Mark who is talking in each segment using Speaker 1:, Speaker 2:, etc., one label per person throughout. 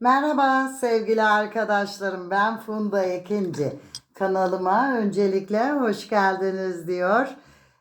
Speaker 1: Merhaba sevgili arkadaşlarım. Ben Funda Ekinci. Kanalıma öncelikle hoş geldiniz diyor.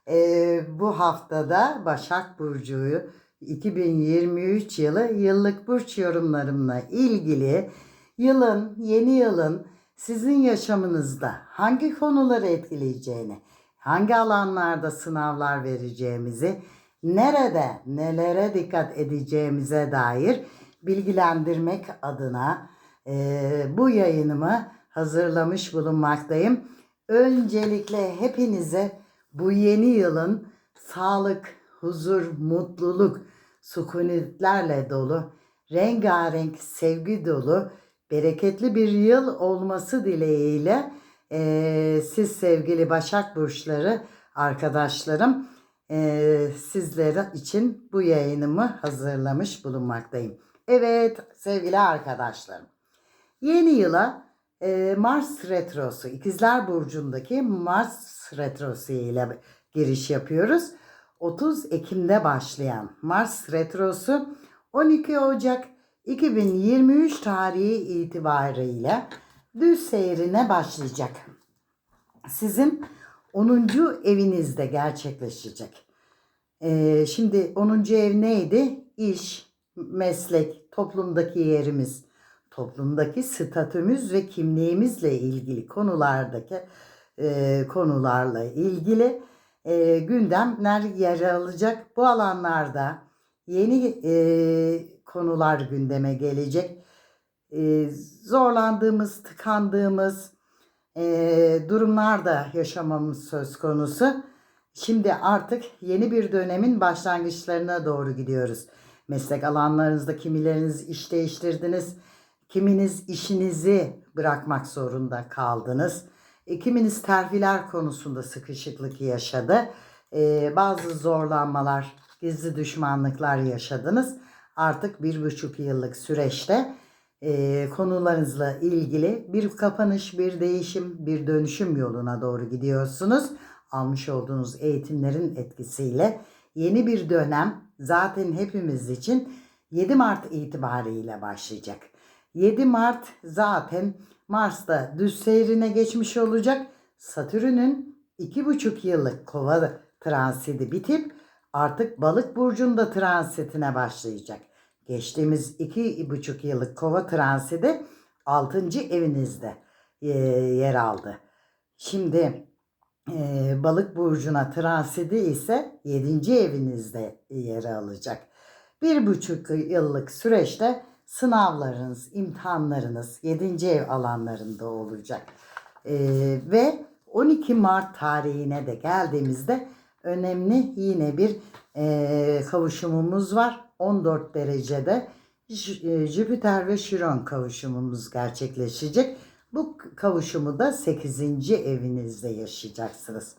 Speaker 1: Ee, bu haftada Başak Burcu'yu 2023 yılı yıllık burç yorumlarımla ilgili yılın, yeni yılın sizin yaşamınızda hangi konuları etkileyeceğini, hangi alanlarda sınavlar vereceğimizi, nerede nelere dikkat edeceğimize dair bilgilendirmek adına e, bu yayınımı hazırlamış bulunmaktayım. Öncelikle hepinize bu yeni yılın sağlık, huzur, mutluluk, sükunetlerle dolu, rengarenk, sevgi dolu, bereketli bir yıl olması dileğiyle e, siz sevgili Başak Burçları arkadaşlarım e, sizlere için bu yayınımı hazırlamış bulunmaktayım. Evet sevgili arkadaşlarım. Yeni yıla e, Mars Retrosu, İkizler Burcu'ndaki Mars Retrosu ile giriş yapıyoruz. 30 Ekim'de başlayan Mars Retrosu 12 Ocak 2023 tarihi itibariyle düz seyrine başlayacak. Sizin 10. evinizde gerçekleşecek. Ee, şimdi 10. ev neydi? İş, meslek, toplumdaki yerimiz, toplumdaki statümüz ve kimliğimizle ilgili konulardaki e, konularla ilgili e, gündemler yer alacak. Bu alanlarda yeni e, konular gündeme gelecek. E, zorlandığımız, tıkandığımız e, durumlar da yaşamamız söz konusu. Şimdi artık yeni bir dönemin başlangıçlarına doğru gidiyoruz. Meslek alanlarınızda kimileriniz iş değiştirdiniz, kiminiz işinizi bırakmak zorunda kaldınız. E, kiminiz terfiler konusunda sıkışıklık yaşadı. E, bazı zorlanmalar, gizli düşmanlıklar yaşadınız. Artık bir buçuk yıllık süreçte e, konularınızla ilgili bir kapanış, bir değişim, bir dönüşüm yoluna doğru gidiyorsunuz. Almış olduğunuz eğitimlerin etkisiyle yeni bir dönem zaten hepimiz için 7 Mart itibariyle başlayacak. 7 Mart zaten Mars'ta düz seyrine geçmiş olacak. Satürn'ün 2,5 yıllık kova transiti bitip artık balık burcunda transitine başlayacak. Geçtiğimiz iki buçuk yıllık kova transidi 6. evinizde e, yer aldı. Şimdi e, balık burcuna transidi ise 7. evinizde yer alacak. Bir buçuk yıllık süreçte sınavlarınız, imtihanlarınız 7. ev alanlarında olacak. E, ve 12 Mart tarihine de geldiğimizde önemli yine bir e, kavuşumumuz var. 14 derecede J- Jüpiter ve Şiron kavuşumumuz gerçekleşecek. Bu kavuşumu da 8. evinizde yaşayacaksınız.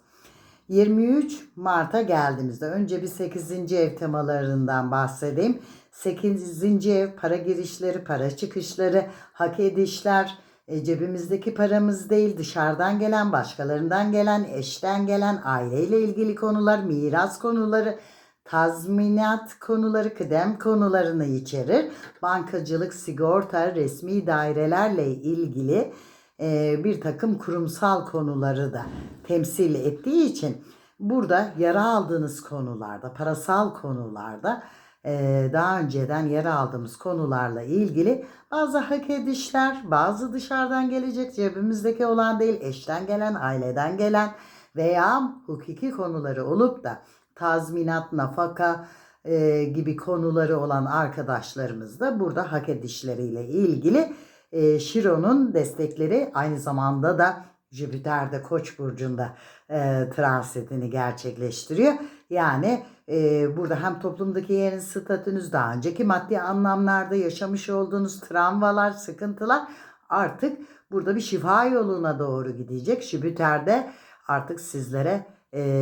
Speaker 1: 23 Mart'a geldiğimizde önce bir 8. ev temalarından bahsedeyim. 8. ev para girişleri, para çıkışları, hak edişler, e, cebimizdeki paramız değil dışarıdan gelen, başkalarından gelen, eşten gelen, aileyle ilgili konular, miras konuları, tazminat konuları, kıdem konularını içerir. Bankacılık, sigorta, resmi dairelerle ilgili e, bir takım kurumsal konuları da temsil ettiği için burada yara aldığınız konularda, parasal konularda e, daha önceden yer aldığımız konularla ilgili bazı hak edişler, bazı dışarıdan gelecek cebimizdeki olan değil, eşten gelen, aileden gelen veya hukuki konuları olup da tazminat, nafaka e, gibi konuları olan arkadaşlarımız da burada hak edişleriyle ilgili e, Şiron'un destekleri aynı zamanda da Jüpiter'de Koç burcunda e, transitini gerçekleştiriyor. Yani e, burada hem toplumdaki yerin statünüz daha önceki maddi anlamlarda yaşamış olduğunuz travmalar, sıkıntılar artık burada bir şifa yoluna doğru gidecek. Jüpiter'de artık sizlere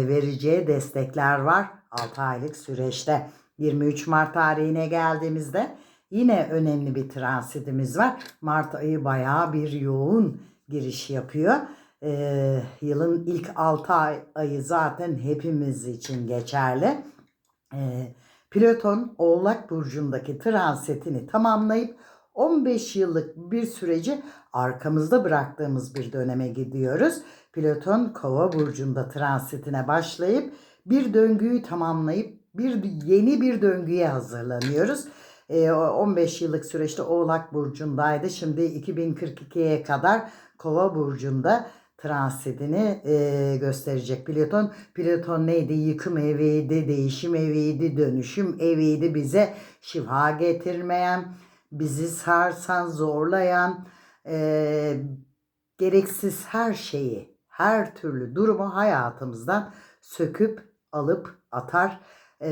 Speaker 1: vereceği destekler var 6 aylık süreçte. 23 Mart tarihine geldiğimizde yine önemli bir transitimiz var. Mart ayı bayağı bir yoğun giriş yapıyor. Ee, yılın ilk 6 ay, ayı zaten hepimiz için geçerli. Ee, Plüton Oğlak Burcu'ndaki transitini tamamlayıp 15 yıllık bir süreci arkamızda bıraktığımız bir döneme gidiyoruz. Plüton Kova burcunda transitine başlayıp bir döngüyü tamamlayıp bir yeni bir döngüye hazırlanıyoruz. Ee, o 15 yıllık süreçte Oğlak burcundaydı. Şimdi 2042'ye kadar Kova burcunda transitini e, gösterecek Plüton. Plüton neydi? Yıkım eviydi, değişim eviydi, dönüşüm eviydi. Bize şifa getirmeyen, bizi sarsan, zorlayan, e, gereksiz her şeyi, her türlü durumu hayatımızdan söküp alıp atar e,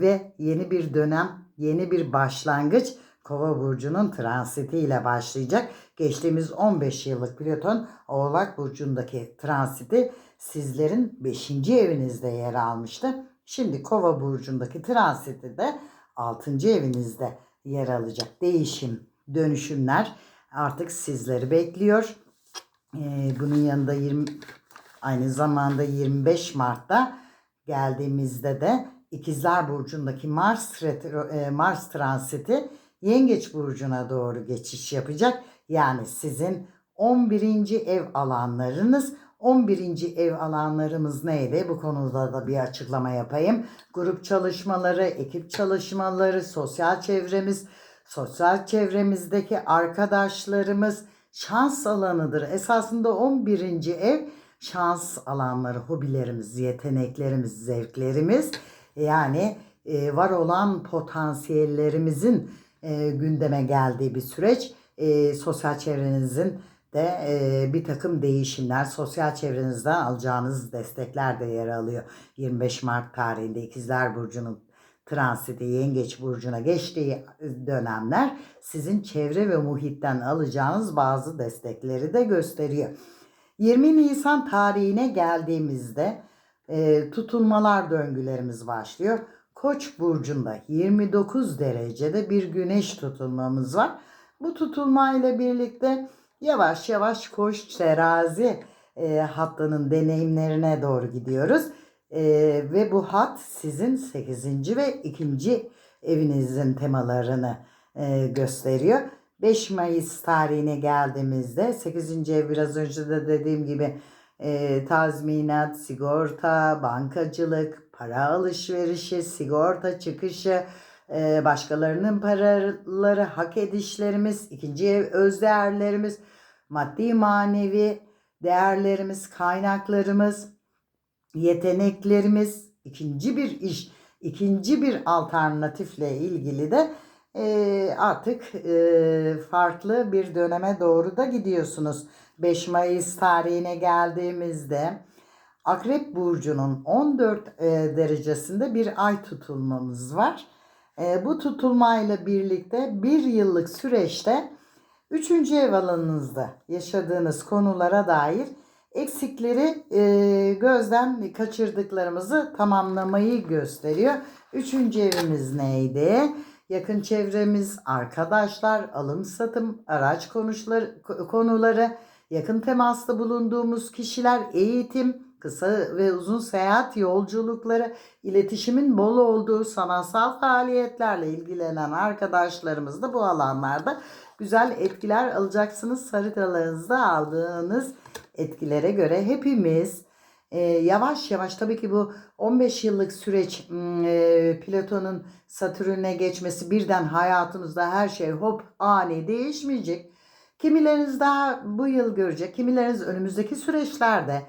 Speaker 1: ve yeni bir dönem, yeni bir başlangıç Kova burcunun transitiyle başlayacak. Geçtiğimiz 15 yıllık Plüton Oğlak burcundaki transiti sizlerin 5. evinizde yer almıştı. Şimdi Kova burcundaki transiti de 6. evinizde yer alacak. Değişim, dönüşümler artık sizleri bekliyor. Ee, bunun yanında 20 aynı zamanda 25 Mart'ta geldiğimizde de İkizler burcundaki Mars retro, e, Mars transiti Yengeç burcuna doğru geçiş yapacak. Yani sizin 11. ev alanlarınız 11. ev alanlarımız neydi? Bu konuda da bir açıklama yapayım. Grup çalışmaları, ekip çalışmaları, sosyal çevremiz, sosyal çevremizdeki arkadaşlarımız şans alanıdır. Esasında 11. ev şans alanları, hobilerimiz, yeteneklerimiz, zevklerimiz yani e, var olan potansiyellerimizin e, gündeme geldiği bir süreç. E, sosyal çevrenizin de e, bir takım değişimler, sosyal çevrenizden alacağınız destekler de yer alıyor. 25 Mart tarihinde İkizler Burcu'nun transiti Yengeç Burcu'na geçtiği dönemler sizin çevre ve muhitten alacağınız bazı destekleri de gösteriyor. 20 Nisan tarihine geldiğimizde e, tutulmalar döngülerimiz başlıyor. Koç burcunda 29 derecede bir güneş tutulmamız var. Bu tutulma ile birlikte yavaş yavaş koç terazi e, hattının deneyimlerine doğru gidiyoruz. E, ve bu hat sizin 8. ve 2. evinizin temalarını e, gösteriyor. 5 Mayıs tarihine geldiğimizde 8. ev biraz önce de dediğim gibi e, tazminat, sigorta, bankacılık, para alışverişi, sigorta çıkışı, e, başkalarının paraları, hak edişlerimiz, ikinci ev öz değerlerimiz, maddi manevi değerlerimiz, kaynaklarımız, yeteneklerimiz, ikinci bir iş, ikinci bir alternatifle ilgili de e, artık e, farklı bir döneme doğru da gidiyorsunuz. 5 Mayıs tarihine geldiğimizde Akrep Burcu'nun 14 e, derecesinde bir ay tutulmamız var. E, bu tutulmayla birlikte bir yıllık süreçte 3. ev alanınızda yaşadığınız konulara dair eksikleri e, gözden kaçırdıklarımızı tamamlamayı gösteriyor. Üçüncü evimiz neydi? Yakın çevremiz, arkadaşlar, alım satım, araç konuşları, konuları, yakın temasta bulunduğumuz kişiler, eğitim, kısa ve uzun seyahat yolculukları, iletişimin bol olduğu sanatsal faaliyetlerle ilgilenen arkadaşlarımız da bu alanlarda güzel etkiler alacaksınız. Haritalarınızda aldığınız etkilere göre hepimiz e, yavaş yavaş tabii ki bu 15 yıllık süreç e, Platon'un Satürn'e geçmesi birden hayatınızda her şey hop ani değişmeyecek. Kimileriniz daha bu yıl görecek, kimileriniz önümüzdeki süreçlerde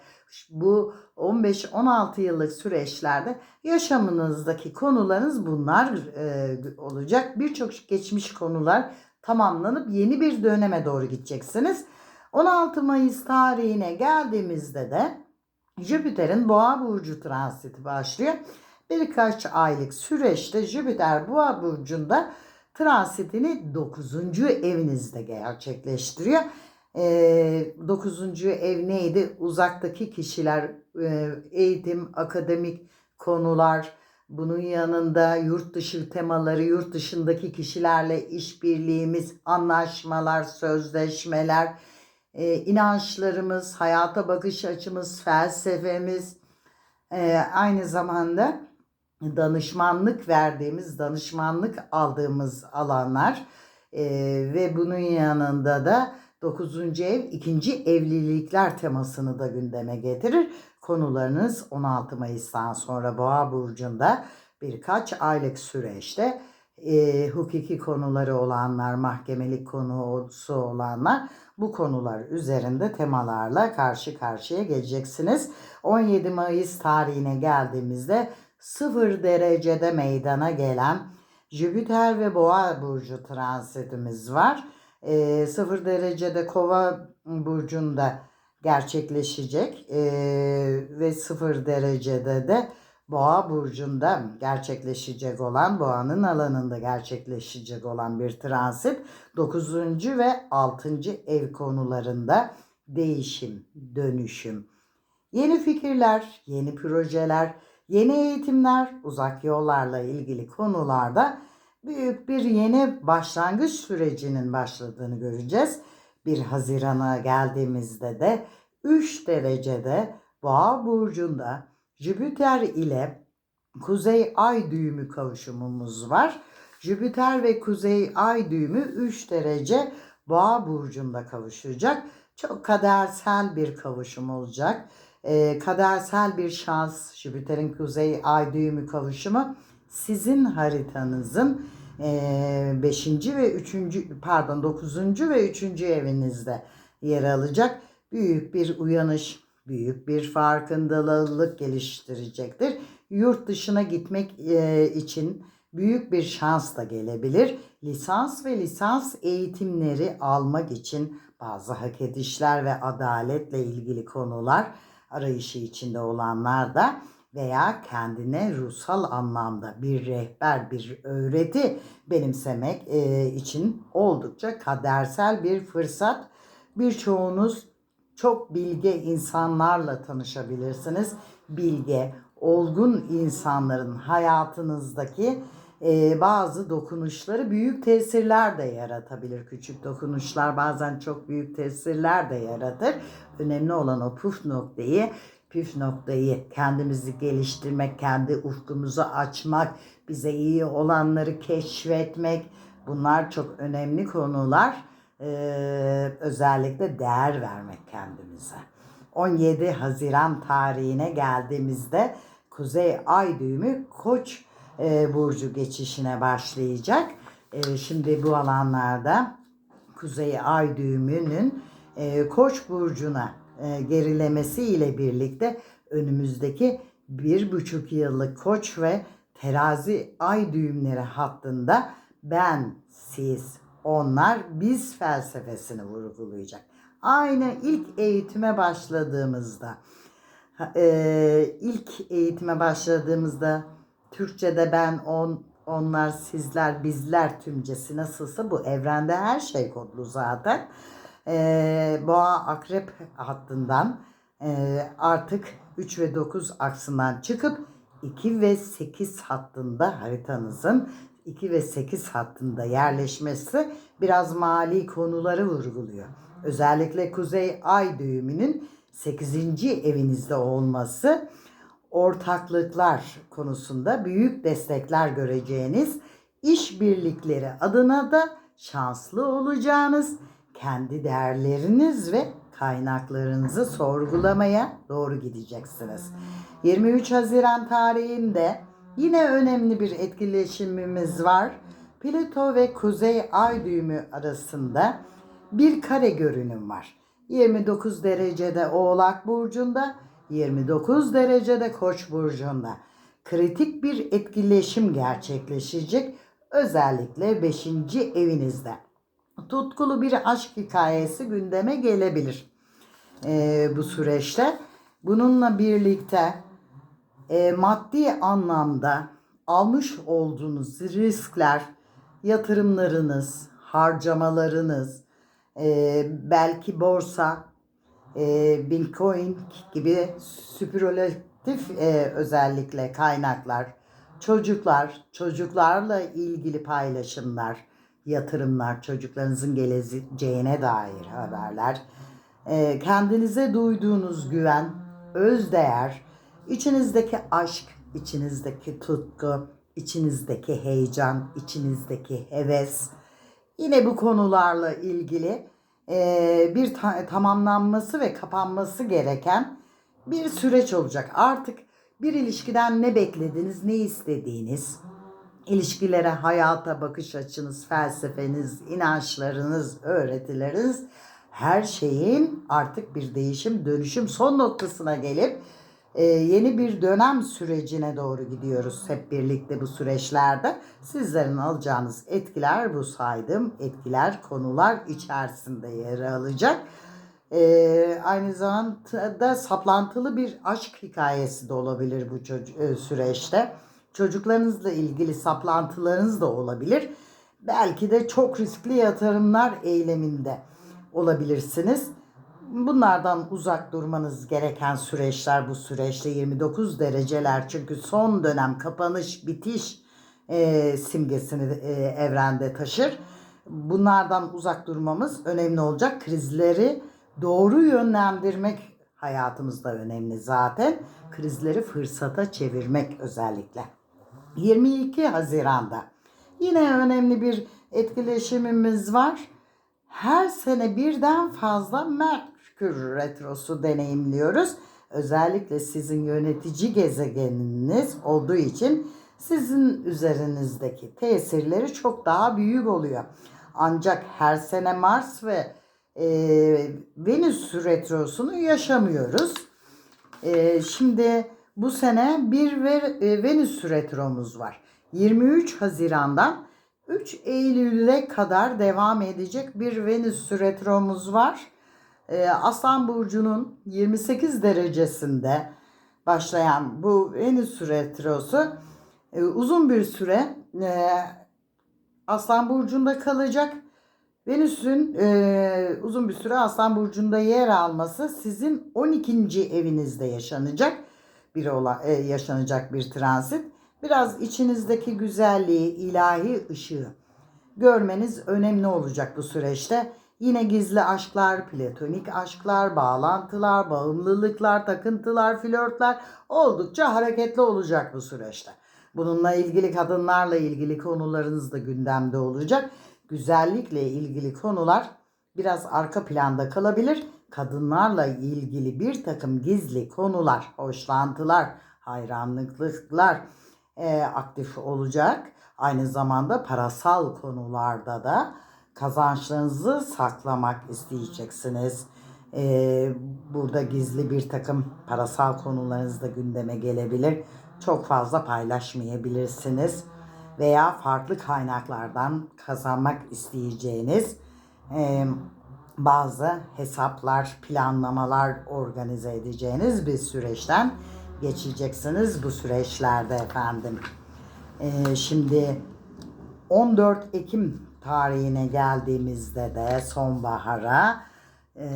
Speaker 1: bu 15-16 yıllık süreçlerde yaşamınızdaki konularınız bunlar e, olacak. Birçok geçmiş konular tamamlanıp yeni bir döneme doğru gideceksiniz. 16 Mayıs tarihine geldiğimizde de Jüpiter'in Boğa burcu transiti başlıyor. Birkaç aylık süreçte Jüpiter Boğa burcunda transitini 9. evinizde gerçekleştiriyor. E, 9. ev neydi? Uzaktaki kişiler, e, eğitim, akademik konular, bunun yanında yurt dışı temaları, yurt dışındaki kişilerle işbirliğimiz, anlaşmalar, sözleşmeler, e, inançlarımız, hayata bakış açımız, felsefemiz, e, aynı zamanda danışmanlık verdiğimiz, danışmanlık aldığımız alanlar, Ee, ve bunun yanında da 9. ev ikinci evlilikler temasını da gündeme getirir. Konularınız 16 Mayıs'tan sonra Boğa burcunda birkaç aylık süreçte e, hukuki konuları olanlar, mahkemelik konusu olanlar bu konular üzerinde temalarla karşı karşıya geleceksiniz. 17 Mayıs tarihine geldiğimizde 0 derecede meydana gelen Jüpiter ve Boğa burcu transitimiz var. E, 0 derecede Kova burcunda gerçekleşecek e, ve 0 derecede de Boğa burcunda gerçekleşecek olan, boğanın alanında gerçekleşecek olan bir transit 9. ve 6. ev konularında değişim, dönüşüm, yeni fikirler, yeni projeler, yeni eğitimler, uzak yollarla ilgili konularda büyük bir yeni başlangıç sürecinin başladığını göreceğiz. 1 Haziran'a geldiğimizde de 3 derecede Boğa burcunda Jüpiter ile Kuzey Ay düğümü kavuşumumuz var. Jüpiter ve Kuzey Ay düğümü 3 derece Boğa burcunda kavuşacak. Çok kadersel bir kavuşum olacak. Ee, kadersel bir şans Jüpiter'in Kuzey Ay düğümü kavuşumu sizin haritanızın 5. ve 3. pardon 9. ve 3. evinizde yer alacak. Büyük bir uyanış, büyük bir farkındalık geliştirecektir. Yurt dışına gitmek e, için büyük bir şans da gelebilir. Lisans ve lisans eğitimleri almak için bazı hak edişler ve adaletle ilgili konular arayışı içinde olanlar da veya kendine ruhsal anlamda bir rehber, bir öğreti benimsemek e, için oldukça kadersel bir fırsat. Birçoğunuz çok bilge insanlarla tanışabilirsiniz. Bilge, olgun insanların hayatınızdaki e, bazı dokunuşları büyük tesirler de yaratabilir. Küçük dokunuşlar bazen çok büyük tesirler de yaratır. Önemli olan o puf noktayı püf noktayı kendimizi geliştirmek, kendi ufkumuzu açmak, bize iyi olanları keşfetmek bunlar çok önemli konular. Ee, özellikle değer vermek kendimize. 17 Haziran tarihine geldiğimizde Kuzey Ay düğümü Koç e, burcu geçişine başlayacak. E, şimdi bu alanlarda Kuzey Ay düğümünün e, Koç burcuna e, gerilemesi ile birlikte önümüzdeki bir buçuk yıllık koç ve terazi ay düğümleri hattında ben, siz, onlar, biz felsefesini vurgulayacak. Aynı ilk eğitime başladığımızda, e, ilk eğitime başladığımızda Türkçe'de ben, on, onlar, sizler, bizler tümcesi nasılsa bu evrende her şey kodlu zaten e, boğa akrep hattından e, artık 3 ve 9 aksından çıkıp 2 ve 8 hattında haritanızın 2 ve 8 hattında yerleşmesi biraz mali konuları vurguluyor. Özellikle Kuzey Ay düğümünün 8. evinizde olması ortaklıklar konusunda büyük destekler göreceğiniz işbirlikleri adına da şanslı olacağınız kendi değerleriniz ve kaynaklarınızı sorgulamaya doğru gideceksiniz. 23 Haziran tarihinde yine önemli bir etkileşimimiz var. Plüto ve Kuzey Ay düğümü arasında bir kare görünüm var. 29 derecede Oğlak burcunda, 29 derecede Koç burcunda. Kritik bir etkileşim gerçekleşecek özellikle 5. evinizde tutkulu bir aşk hikayesi gündeme gelebilir e, bu süreçte. Bununla birlikte e, maddi anlamda almış olduğunuz riskler, yatırımlarınız, harcamalarınız, e, belki borsa, e, bitcoin gibi süpürülatif e, özellikle kaynaklar, çocuklar, çocuklarla ilgili paylaşımlar, yatırımlar, çocuklarınızın geleceğine dair haberler, e, kendinize duyduğunuz güven, özdeğer, içinizdeki aşk, içinizdeki tutku, içinizdeki heyecan, içinizdeki heves, Yine bu konularla ilgili e, bir ta- tamamlanması ve kapanması gereken bir süreç olacak. Artık bir ilişkiden ne beklediniz, ne istediğiniz, ilişkilere, hayata bakış açınız, felsefeniz, inançlarınız, öğretileriniz her şeyin artık bir değişim, dönüşüm son noktasına gelip e, yeni bir dönem sürecine doğru gidiyoruz hep birlikte bu süreçlerde. Sizlerin alacağınız etkiler bu saydığım etkiler, konular içerisinde yer alacak. E, aynı zamanda saplantılı bir aşk hikayesi de olabilir bu e, süreçte. Çocuklarınızla ilgili saplantılarınız da olabilir. Belki de çok riskli yatırımlar eyleminde olabilirsiniz. Bunlardan uzak durmanız gereken süreçler bu süreçte 29 dereceler çünkü son dönem kapanış bitiş e, simgesini e, evrende taşır. Bunlardan uzak durmamız önemli olacak. Krizleri doğru yönlendirmek hayatımızda önemli zaten. Krizleri fırsata çevirmek özellikle. 22 Haziran'da yine önemli bir etkileşimimiz var. Her sene birden fazla Merkür retrosu deneyimliyoruz. Özellikle sizin yönetici gezegeniniz olduğu için sizin üzerinizdeki tesirleri çok daha büyük oluyor. Ancak her sene Mars ve e, Venüs retrosunu yaşamıyoruz. E, şimdi bu sene bir e, Venüs retromuz var. 23 Haziran'dan 3 Eylül'e kadar devam edecek bir Venüs retromuz var. E, Aslan Burcu'nun 28 derecesinde başlayan bu Venüs retrosu e, uzun bir süre Aslan Burcu'nda kalacak. Venüs'ün e, uzun bir süre Aslan Burcu'nda yer alması sizin 12. evinizde yaşanacak bir ola, e, yaşanacak bir transit. Biraz içinizdeki güzelliği, ilahi ışığı görmeniz önemli olacak bu süreçte. Yine gizli aşklar, platonik aşklar, bağlantılar, bağımlılıklar, takıntılar, flörtler oldukça hareketli olacak bu süreçte. Bununla ilgili kadınlarla ilgili konularınız da gündemde olacak. Güzellikle ilgili konular biraz arka planda kalabilir. Kadınlarla ilgili bir takım gizli konular, hoşlantılar, hayranlıklar e, aktif olacak. Aynı zamanda parasal konularda da kazançlarınızı saklamak isteyeceksiniz. E, burada gizli bir takım parasal konularınız da gündeme gelebilir. Çok fazla paylaşmayabilirsiniz veya farklı kaynaklardan kazanmak isteyeceğiniz e, bazı hesaplar, planlamalar organize edeceğiniz bir süreçten geçeceksiniz bu süreçlerde efendim. E, şimdi 14 Ekim tarihine geldiğimizde de sonbahara e,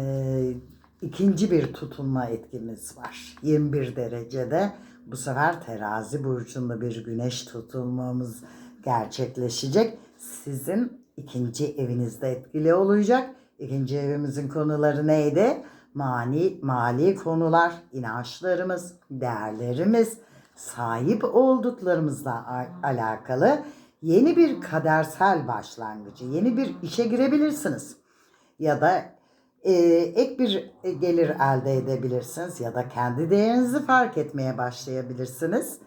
Speaker 1: ikinci bir tutulma etkimiz var. 21 derecede bu sefer terazi burcunda bir güneş tutulmamız gerçekleşecek. Sizin ikinci evinizde etkili olacak. İkinci evimizin konuları neydi? Mani, mali konular, inançlarımız, değerlerimiz, sahip olduklarımızla alakalı yeni bir kadersel başlangıcı, yeni bir işe girebilirsiniz. Ya da e, ek bir gelir elde edebilirsiniz ya da kendi değerinizi fark etmeye başlayabilirsiniz.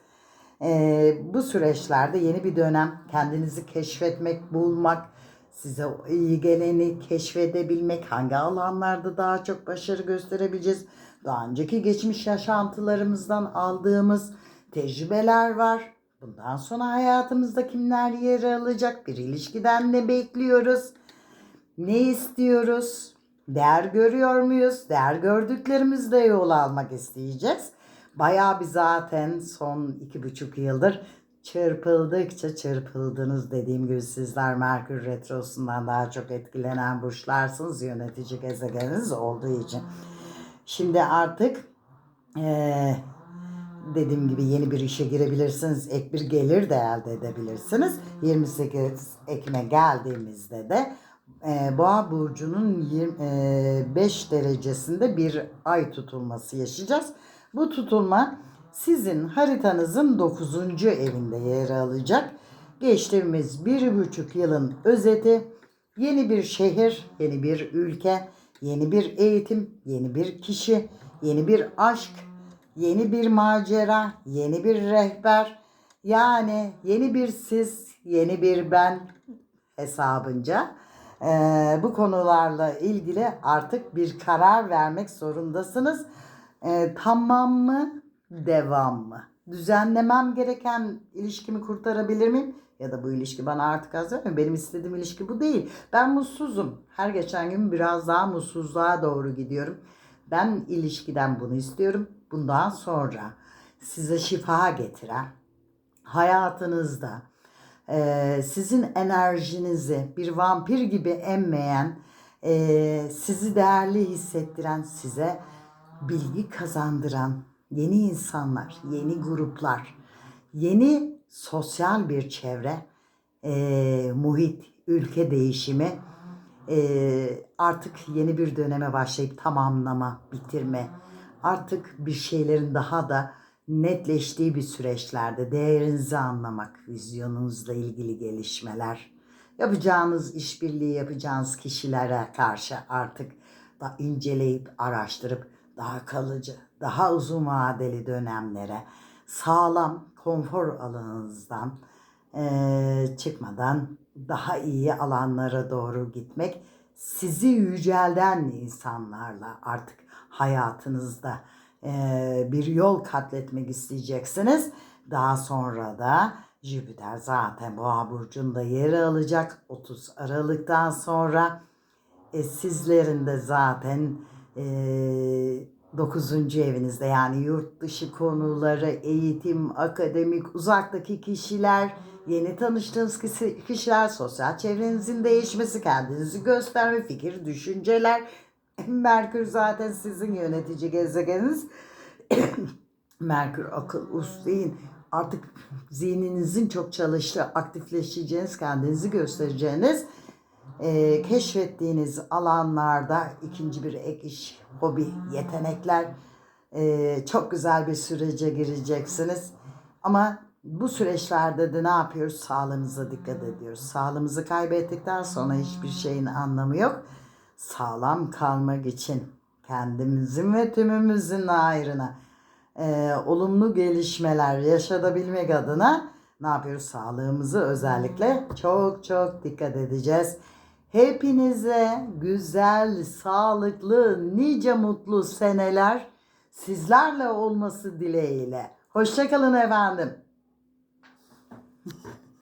Speaker 1: E, bu süreçlerde yeni bir dönem kendinizi keşfetmek, bulmak, size iyi geleni keşfedebilmek, hangi alanlarda daha çok başarı gösterebileceğiz. Daha önceki geçmiş yaşantılarımızdan aldığımız tecrübeler var. Bundan sonra hayatımızda kimler yer alacak? Bir ilişkiden ne bekliyoruz? Ne istiyoruz? Değer görüyor muyuz? Değer gördüklerimizde yol almak isteyeceğiz. Bayağı bir zaten son iki buçuk yıldır çırpıldıkça çırpıldınız dediğim gibi sizler Merkür Retrosu'ndan daha çok etkilenen burçlarsınız yönetici gezegeniniz olduğu için. Şimdi artık eee dediğim gibi yeni bir işe girebilirsiniz. Ek bir gelir de elde edebilirsiniz. 28 Ekim'e geldiğimizde de e, Boğa burcunun 25 derecesinde bir ay tutulması yaşayacağız. Bu tutulma sizin haritanızın 9. evinde yer alacak. Geçtiğimiz bir buçuk yılın özeti Yeni bir şehir, yeni bir ülke, yeni bir eğitim, yeni bir kişi, yeni bir aşk, yeni bir macera, yeni bir rehber. Yani yeni bir siz, yeni bir ben hesabınca eee, bu konularla ilgili artık bir karar vermek zorundasınız. Eee, tamam mı, devam mı? Düzenlemem gereken ilişkimi kurtarabilir miyim? Ya da bu ilişki bana artık hazır mı? Benim istediğim ilişki bu değil. Ben mutsuzum. Her geçen gün biraz daha mutsuzluğa doğru gidiyorum. Ben ilişkiden bunu istiyorum. Bundan sonra size şifa getiren, hayatınızda e, sizin enerjinizi bir vampir gibi emmeyen, e, sizi değerli hissettiren, size bilgi kazandıran yeni insanlar, yeni gruplar, yeni sosyal bir çevre, e, muhit, ülke değişimi, e, artık yeni bir döneme başlayıp tamamlama, bitirme, artık bir şeylerin daha da netleştiği bir süreçlerde değerinizi anlamak, vizyonunuzla ilgili gelişmeler, yapacağınız işbirliği yapacağınız kişilere karşı artık da inceleyip araştırıp daha kalıcı, daha uzun vadeli dönemlere sağlam konfor alanınızdan eee, çıkmadan daha iyi alanlara doğru gitmek sizi yücelden insanlarla artık hayatınızda eee, bir yol katletmek isteyeceksiniz. Daha sonra da Jüpiter zaten Boğa burcunda yeri alacak 30 Aralık'tan sonra e, sizlerin de zaten e, 9. evinizde yani yurt dışı konuları, eğitim, akademik, uzaktaki kişiler, yeni tanıştığınız kişi- kişiler, sosyal çevrenizin değişmesi, kendinizi gösterme, fikir, düşünceler. Merkür zaten sizin yönetici gezegeniniz. Merkür akıl, usleyin. Artık zihninizin çok çalıştığı, aktifleşeceğiniz, kendinizi göstereceğiniz, e, keşfettiğiniz alanlarda ikinci bir ek iş, hobi, yetenekler e, çok güzel bir sürece gireceksiniz. Ama bu süreçlerde de ne yapıyoruz? Sağlığımıza dikkat ediyoruz. Sağlığımızı kaybettikten sonra hiçbir şeyin anlamı yok. Sağlam kalmak için kendimizin ve tümümüzün ayrına e, olumlu gelişmeler yaşatabilmek adına ne yapıyoruz? Sağlığımızı özellikle çok çok dikkat edeceğiz. Hepinize güzel, sağlıklı, nice mutlu seneler sizlerle olması dileğiyle. Hoşçakalın efendim.